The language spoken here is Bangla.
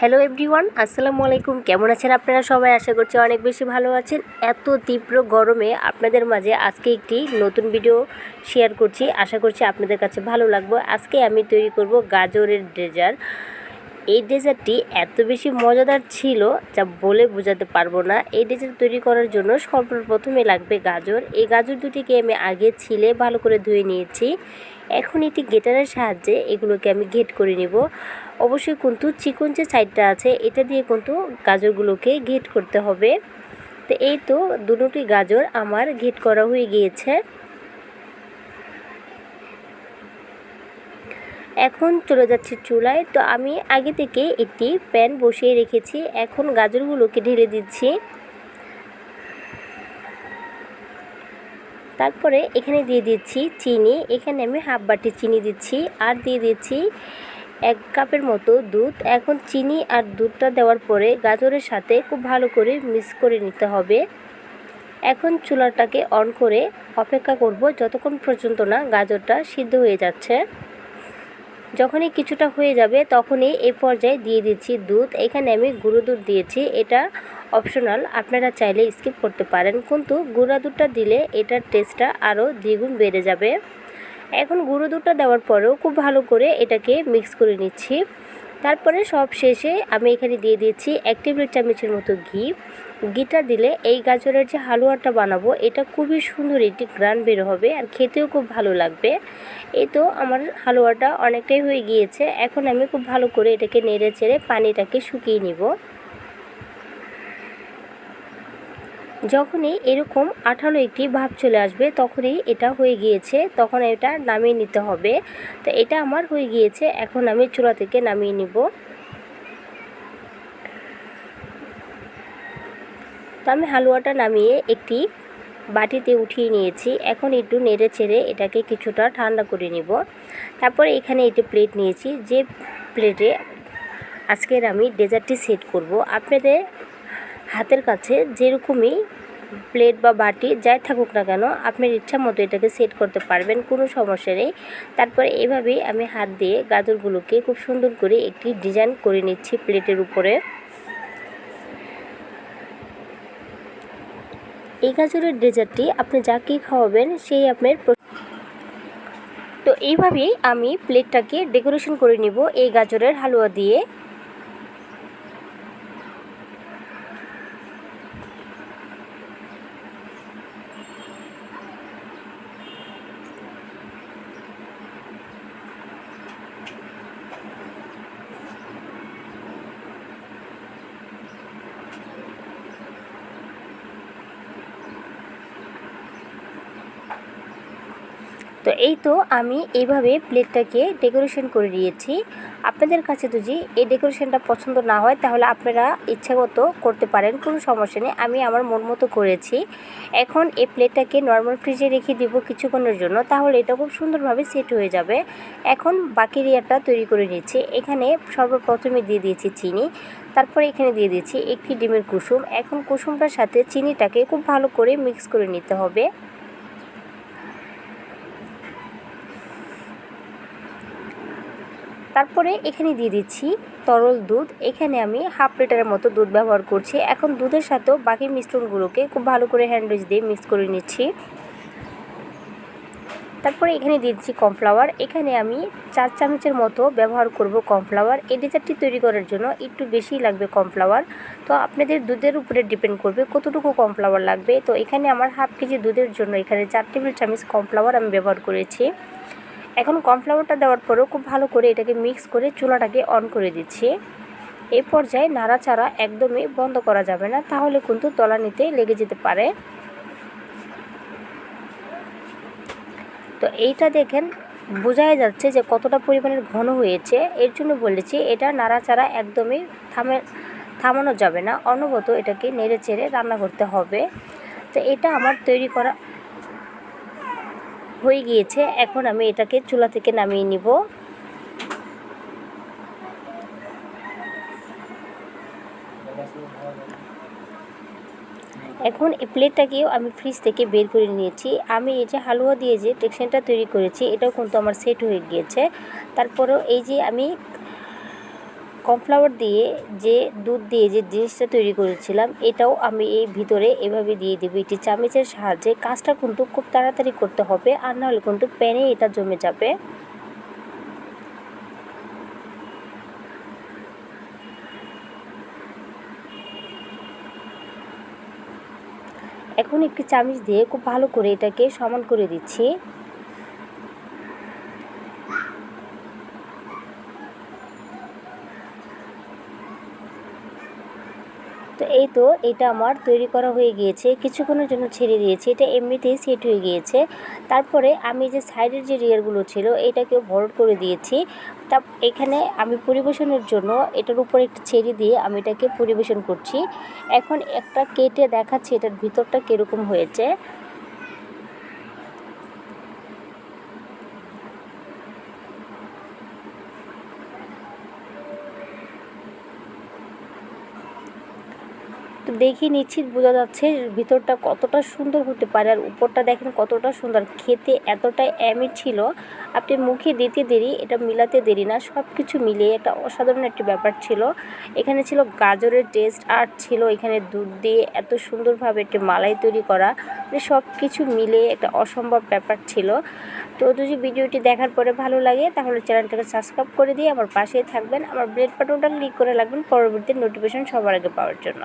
হ্যালো এভরিওয়ান, আসসালামু আলাইকুম। কেমন আছেন আপনারা সবাই? আশা করছি অনেক বেশি ভালো আছেন। এত তীব্র গরমে আপনাদের মাঝে আজকে একটি নতুন ভিডিও শেয়ার করছি। আশা করছি আপনাদের কাছে ভালো লাগবে। আজকে আমি তৈরি করব গাজরের ডেজার্ট এই ডেজার্টটি এত বেশি মজাদার ছিল যা বলে বোঝাতে পারব না। এই ডেজার্ট তৈরি করার জন্য সর্বপ্রথমে লাগবে গাজর। এই গাজর দুটিকে আমি আগে ছিলে ভালো করে ধুয়ে নিয়েছি। এখন এটি গেটারের সাহায্যে এগুলোকে আমি ঘেট করে নিব। অবশ্যই কিন্তু চিকন যে সাইডটা আছে, এটা দিয়ে কিন্তু গাজরগুলোকে ঘেট করতে হবে। তো এই তো দুটোটি গাজর আমার ঘেট করা হয়ে গিয়েছে। এখন চলে যাচ্ছে চুলায়। তো আমি আগে থেকে একটি প্যান বসিয়ে রেখেছি। এখন গাজরগুলোকে ঢেলে দিচ্ছি। তারপরে এখানে দিয়ে দিচ্ছি চিনি। এখানে আমি হাফ বাটি চিনি দিচ্ছি। আর দিয়ে দিচ্ছি এক কাপের মতো দুধ। এখন চিনি আর দুধটা দেওয়ার পরে গাজরের সাথে খুব ভালো করে মিক্স করে নিতে হবে। এখন চুলাটাকে অন করে অপেক্ষা করব যতক্ষণ পর্যন্ত না গাজরটা সিদ্ধ হয়ে যাচ্ছে। যখনই কিছুটা হয়ে যাবে তখনই এই পর্যায়ে দিয়ে দিচ্ছি দুধ। এখানে আমি গুঁড়ো দুধ দিয়েছি। এটা অপশনাল আপনারা চাইলে স্কিপ করতে পারেন। কিন্তু গুঁড়া দুধটা দিলে এটার টেস্টটা আরও দ্বিগুণ বেড়ে যাবে। এখন গুঁড়ো দুধটা দেওয়ার পরেও খুব ভালো করে এটাকে মিক্স করে নিচ্ছি। তারপরে সব শেষে আমি এখানে দিয়ে দিয়েছি এক টেবিল চামচের মতো ঘি। ঘিটা দিলে এই গাজরের যে হালুয়াটা বানাবো, এটা খুবই সুন্দর একটি গ্রান বের হবে আর খেতেও খুব ভালো লাগবে। এই তো আমার হালুয়াটা অনেকটাই হয়ে গিয়েছে। এখন আমি খুব ভালো করে এটাকে নেড়ে চেড়ে পানিটাকে শুকিয়ে নিব। যখনই এরকম আঠালো একটি ভাব চলে আসবে, তখনই এটা হয়ে গিয়েছে, তখন এটা নামিয়ে নিতে হবে। তো এটা আমার হয়ে গিয়েছে, এখন আমি চুলা থেকে নামিয়ে নিব। তো আমি হালুয়াটা নামিয়ে একটি বাটিতে উঠিয়ে নিয়েছি। এখন একটু নেড়ে চেড়ে এটাকে কিছুটা ঠান্ডা করে নিব। তারপরে এখানে একটি প্লেট নিয়েছি। যে প্লেটে আজকের আমি ডেজার্টটি সেট করব। আপনাদের হাতের কাছে যেরকমই প্লেট বা বাটি যাই থাকুক না কেন, আপনার ইচ্ছা মতো এটাকে সেট করতে পারবেন, কোনো সমস্যা নেই। তারপরে এভাবেই আমি হাত দিয়ে গাজরগুলোকে খুব সুন্দর করে একটি ডিজাইন করে নিচ্ছি প্লেটের উপরে। এই গাজরের ডেজার্টটি আপনি যাকেই খাওয়াবেন, সেই আপনার তো এইভাবেই আমি প্লেটটাকে ডেকোরেশন করে নিব এই গাজরের হালুয়া দিয়ে। তো এই তো আমি এইভাবে প্লেটটাকে ডেকোরেশন করে দিয়েছি। আপনাদের কাছে যদি এই ডেকোরেশনটা পছন্দ না হয়, তাহলে আপনারা ইচ্ছাগত করতে পারেন, কোনো সমস্যা নেই। আমি আমার মন মতো করেছি। এখন এই প্লেটটাকে নর্মাল ফ্রিজে রেখে দিব কিছুক্ষণের জন্য, তাহলে এটা খুব সুন্দরভাবে সেট হয়ে যাবে। এখন বাকি রিয়ারটা তৈরি করে নিচ্ছি। এখানে সর্বপ্রথমে দিয়ে দিয়েছি চিনি, তারপরে এখানে দিয়ে দিয়েছি একটি ডিমের কুসুম। এখন কুসুমটার সাথে চিনিটাকে খুব ভালো করে মিক্স করে নিতে হবে। তারপরে এখানে দিয়ে দিচ্ছি তরল দুধ। এখানে আমি হাফ লিটারের মতো দুধ ব্যবহার করছি। এখন দুধের সাথেও বাকি মিশ্রণগুলোকে খুব ভালো করে হ্যান্ডউইচ দিয়ে মিক্স করে নিচ্ছি। তারপরে এখানে দিয়ে দিচ্ছি কর্নফ্লাওয়ার এখানে আমি চার চামচের মতো ব্যবহার করব কর্নফ্লাওয়ার এই ডেজার্টটি তৈরি করার জন্য একটু বেশি লাগবে কর্নফ্লাওয়ার তো আপনাদের দুধের উপরে ডিপেন্ড করবে কতটুকু কর্নফ্লাওয়ার লাগবে। তো এখানে আমার হাফ কেজি দুধের জন্য এখানে চার টেবিল চামচ কর্নফ্লাওয়ার আমি ব্যবহার করেছি। এখন কর্নফ্লাওয়ারটা দেওয়ার পরেও খুব ভালো করে এটাকে মিক্স করে চুলাটাকে অন করে দিচ্ছি। এই পর্যায়ে নাড়াচাড়া একদমই বন্ধ করা যাবে না, তাহলে কিন্তু তলানিতে লেগে যেতে পারে। তো এইটা দেখেন, বোঝাই যাচ্ছে যে কতটা পরিমাণের ঘন হয়েছে। এর জন্য বলেছি, এটা নাড়াচাড়া একদমই থামে, থামানো যাবে না। অনবত এটাকে নেড়ে চেড়ে রান্না করতে হবে। তো এটা আমার তৈরি করা হয়ে গিয়েছে, এখন আমি এটাকে চুলা থেকে নামিয়ে নিব। এখন এই প্লেটটাকেও আমি ফ্রিজ থেকে বের করে নিয়েছি। আমি এই যে হালুয়া দিয়ে যে টেকশনটা তৈরি করেছি, এটাও কিন্তু আমার সেট হয়ে গিয়েছে। তারপরেও এই যে আমি কর্নফ্লাওয়ার দিয়ে যে দুধ দিয়ে যে জিনিসটা তৈরি করেছিলাম, এটাও আমি এই ভিতরে এভাবে দিয়ে দেবো। একটি চামচের সাহায্যে কাজটা কিন্তু খুব তাড়াতাড়ি করতে হবে, আর নাহলে কিন্তু প্যানে এটা জমে যাবে। এখন একটি চামচ দিয়ে খুব ভালো করে এটাকে সমান করে দিচ্ছি। তো এটা আমার তৈরি করা হয়ে গিয়েছে, কিছুক্ষণের জন্য ছেড়ে দিয়েছি। এটা এমনিতেই সেট হয়ে গিয়েছে। তারপরে আমি যে সাইডের যে রিয়ারগুলো ছিল, এটাকেও ভরট করে দিয়েছি। তা এখানে আমি পরিবেশনের জন্য এটার উপর একটু ছেড়ে দিয়ে আমি এটাকে পরিবেশন করছি। এখন একটা কেটে দেখাচ্ছি এটার ভিতরটা কীরকম হয়েছে। তো দেখি নিশ্চিত বোঝা যাচ্ছে ভিতরটা কতটা সুন্দর হতে পারে আর উপরটা দেখেন কতটা সুন্দর। খেতে এতটাই অ্যামি ছিল, আপনি মুখে দিতে দেরি, এটা মিলাতে দেরি না সব কিছু মিলিয়ে একটা অসাধারণ একটি ব্যাপার ছিল। এখানে ছিল গাজরের টেস্ট আর ছিল এখানে দুধ দিয়ে এত সুন্দরভাবে একটি মালাই তৈরি করা। মানে সব কিছু মিলে একটা অসম্ভব ব্যাপার ছিল। তো যদি ভিডিওটি দেখার পরে ভালো লাগে, তাহলে চ্যানেলটাকে সাবস্ক্রাইব করে দিয়ে আমার পাশেই থাকবেন। আমার ব্রেড বাটনটা ক্লিক করে রাখবেন, পরবর্তী নোটিফিকেশন সবার আগে পাওয়ার জন্য।